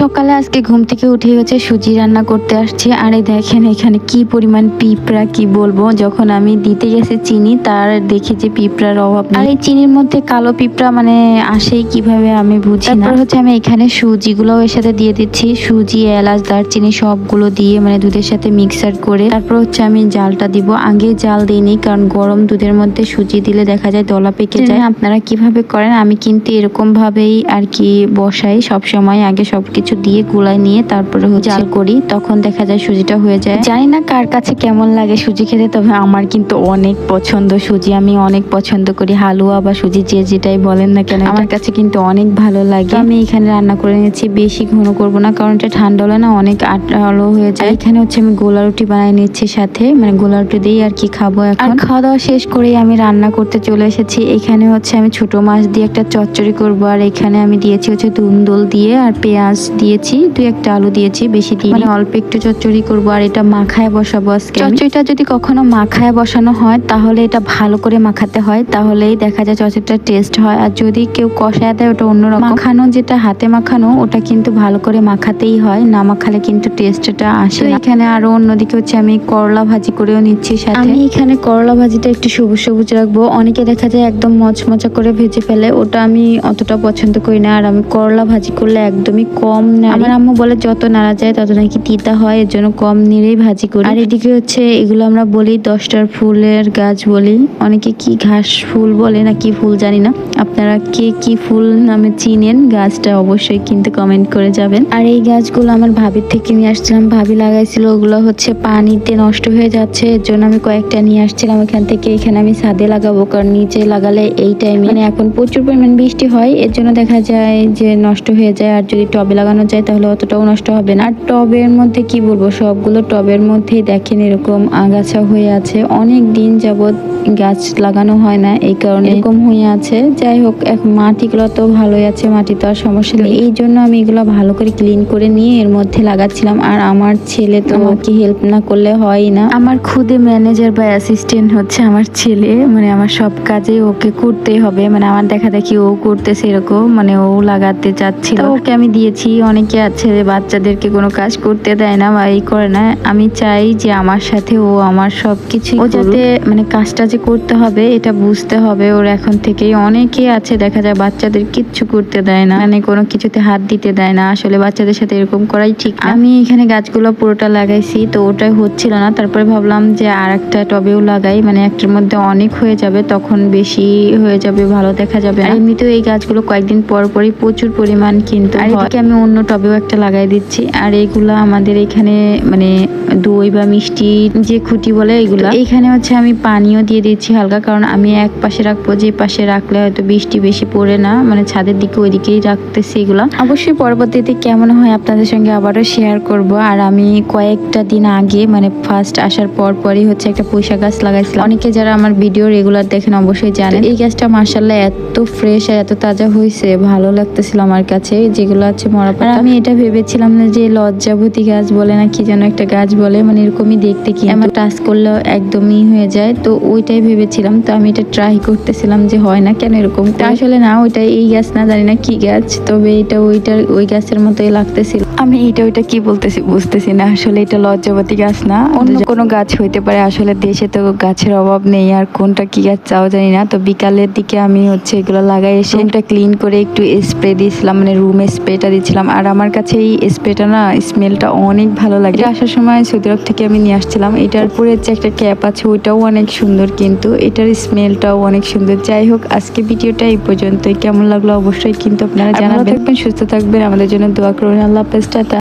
সকালে আজকে ঘুম থেকে উঠে হচ্ছে সুজি রান্না করতে আসছি। আর এই দেখেন এখানে কি পরিমাণ পিঁপড়া কি বলব? যখন আমি দিতে গেছি চিনি তার দেখি যে পিঁপড়ার অভাব আর এই চিনির মধ্যে কালো পিঁপড়া মানে আসে কীভাবে আমি বুঝি না। তারপর হচ্ছে আমি এখানে সুজিগুলো এর সাথে দিয়ে দিচ্ছি। সুজি এলাচ দারচিনি সবগুলো দিয়ে মানে দুধের সাথে মিক্সার করে তারপর হচ্ছে আমি জালটা দিব। আগে জাল দিইনি কারণ গরম দুধের মধ্যে সুজি দিলে দেখা যায় দলা পেকে যায়। আপনারা কীভাবে করেন? আমি কিন্তু এরকম ভাবেই আর কি বসাই সব সময় আগে সবকিছু দিয়ে গুলাই নিয়ে তারপরে জাল করি তখন দেখা যায় সুজিটা হয়ে যায়। জানি না কার কাছে কেমন লাগে সুজি খেতে তবে আমার কিন্তু অনেক পছন্দ সুজি। আমি অনেক পছন্দ করি হালুয়া বা সুজি যে যেটাই বলেন না কেন আমার কাছে কিন্তু অনেক ভালো লাগে। আমি এখানে রান্না করে নিয়েছি বেশি ঘন করব না কারণ এটা ঠান্ডা হলে না অনেক আঠালো হয়ে যায়। এখানে হচ্ছে আমি গোলা রুটি বানিয়ে নিচ্ছি সাথে মানে গোলা রুটি দিয়েই আর কি খাব এখন। খাওয়া দাওয়া শেষ করেই আমি রান্না করতে চলে এসেছি। এখানে হচ্ছে আমি ছোট মাছ দিয়ে একটা চচ্চড়ি করব আর এখানে আমি দিয়েছি হচ্ছে দুন্দল দিয়ে আর পেঁয়াজ দিয়েছি দুই একটা আলু দিয়েছি বেশি দিয়ে মানে অল্প একটু চচ্চড়ি করব আর এটা মাখায় বসাবো আজকে। চচ্চড়িটা যদি কখনো মাখায় বসানো হয় তাহলে এটা ভালো করে মাখাতে হয় তাহলেই দেখা যায় চচ্চড়িটা টেস্ট হয়। আর যদি কেউ কষায় দেয় ওটা অন্যরকম। মাখানো যেটা হাতে মাখানো ওটা কিন্তু ভালো করে মাখাতেই হয় না মাখালে কিন্তু টেস্টটা আসে। এখানে আরও অন্যদিকে হচ্ছে আমি করলা ভাজি করেও নিচ্ছি সাথে। আমি এখানে করলা ভাজিটা একটু সবুজ সবুজ রাখব। অনেকে দেখা যায় একদম মচমচা করে ভেজে ফেলে ওটা আমি অতটা পছন্দ করি না। আর আমি করলা ভাজি করলে একদমই কম নাড়ি আমার আম্মু বলে যত নাড়া যায় তত নাকি তিতা হয় এর জন্য কম নেড়েই ভাজি করি। আর এদিকে হচ্ছে এগুলো আমরা বলি দশটার ফুলের গাছ বলি। অনেকে কি ঘাস ফুল বলে না কি ফুল জানি না। আপনারা কে কি ফুল নামে চিনেন গাছটা অবশ্যই কিন্তু কমেন্ট করে যাবেন। আর এই গাছগুলো আমার ভাবির থেকে নিয়ে আসছিলাম। ভাবি লাগাইছিল ওগুলো হচ্ছে পানিতে নষ্ট হয়ে যাচ্ছে। এর জন্য আমি কয়েকটা নিয়ে আসছিলাম এখান থেকে। এখানে আমি ছাদে লাগাবো কারণ নিচে লাগালে এই টাইমে মানে এখন প্রচুর পরিমাণ বৃষ্টি হয়। এর জন্য দেখা যায় যে নষ্ট হয়ে যায় আর যদি টবে লাগানো যায় তাহলে অতটাও নষ্ট হবে না। আর টবের মধ্যে কি বলব সবগুলো টবের মধ্যেই দেখেন এরকম আগাছা হয়ে আছে। অনেক দিন যাবত গাছ লাগানো হয় না এই কারণে এরকম হয়ে আছে। যাই হোক এখন মাটিগুলো তো ভালোই আছে মাটি তো আর সমস্যা নেই। এই জন্য আমি এগুলো ভালো করে ক্লিন করে নিয়ে এর মধ্যে লাগাচ্ছিলাম। আর আমার ছেলে তো আমাকে হেল্প না করলে হয় না। আমার খুদে ম্যানেজার বা অ্যাসিস্ট্যান্ট হচ্ছে আমার ছেলে। মানে আমার সব কাজে ওকে করতে হবে। মানে আমার দেখা দেখি ও করতেছে এরকম। মানে ও লাগাতে চাচ্ছিল। ওকে আমি দিয়েছি। অনেকে আছে যে বাচ্চাদেরকে কোনো কাজ করতে দেয় না বা এই করে না। আমি চাই যে আমার সাথে ও আমার সব কিছু ও যাতে মানে কাজটা যে করতে হবে এটা বুঝতে হবে। ওর এখন থেকেই অনেকে আছে দেখা যায় বাচ্চাদের কিচ্ছু করতে দেয় না। মানে কোনো কিছুতে হাত দিতে দেয় না। আসলে বাচ্চাদের সাথে এরকম করাই ঠিক আমি এখানে গাছগুলো পুরোটা লাগাইছি তো ওটাই হচ্ছিল না। তারপরে ভাবলাম যে আর একটা টবেও লাগাই। মানে একটার মধ্যে অনেক হয়ে যাবে তখন বেশি হয়ে যাবে ভালো দেখা যাবে এমনিতেও এই গাছগুলো কয়েকদিন পর পরই প্রচুর পরিমাণ কিন্তু আর আমি অন্য টবেও একটা লাগাই দিচ্ছি। আর এইগুলো আমাদের এখানে মানে দই বা মিষ্টি যে খুঁটি বলে এগুলো। এইখানে হচ্ছে আমি পানিও দিয়ে দিচ্ছি হালকা কারণ আমি এক পাশে রাখব যে পাশে রাখলে হয়তো বৃষ্টি বেশি পড়ে না মানে ছাদের দিকে ওইদিকেই রাখতেছি এগুলো। অবশ্যই পরবর্তীতে কেমন হয় আপনাদের সঙ্গে আবারও শেয়ার করব। আর আমি কয়েকটা দিন আগে মানে ফার্স্ট আসার পর পরই হচ্ছে একটা পয়সা গাছ লাগাইছিলাম। অনেকে যারা আমার ভিডিও রেগুলার দেখেন অবশ্যই জানেন। এই গাছটা মার্শাল্লাহ এত ফ্রেশ আর এত তাজা হয়েছে ভালো লাগতেছিল আমার কাছে। যেগুলো আছে মরা পাতা আমি এটা ভেবেছিলাম না যে লজ্জাবতী গাছ বলে না কি যেন একটা গাছ বলে মানে এরকমই দেখতে কি আমার টাচ করলেও একদমই হয়ে যায় তো ওইটাই ভেবেছিলাম তো আমি এটা ট্রাই করতেছিলাম যে হয় না কেন এরকম আসলে না ওইটা এই গাছ না জানি না কি গাছ তবে এটা ওইটার ওই গাছের মতোই লাগতেছিল। আমি এটা ওইটা কি বলতেছি বুঝতেছি না আসলে এটা লজ্জাবতী গাছ না। অন্য কোনো গাছ হইতে পারে আসলে দেশে তো গাছের অভাব নেই আর কোনটা কি গাছ চাও জানি না তো বিকালের দিকে আমি হচ্ছে এগুলো লাগাই এসে ক্লিন করে একটু স্প্রে দিয়েছিলাম মানে রুমে স্প্রেটা দিচ্ছিলাম আর আমার কাছে এই স্প্রেটা না স্মেলটা অনেক ভালো লাগে। আসার সময় সৌদি আরব থেকে আমি নিয়ে আসছিলাম। এটার উপরে যে একটা ক্যাপ আছে ওইটাও অনেক সুন্দর কিন্তু এটার স্মেলটাও অনেক সুন্দর। যাই হোক আজকে ভিডিওটা এই পর্যন্তই। কেমন লাগল অবশ্যই কিন্তু আপনারা জানাবেন। সুস্থ থাকবেন। আমাদের জন্য দোয়া করুন। আল্লাহ হাফেজ টাটা।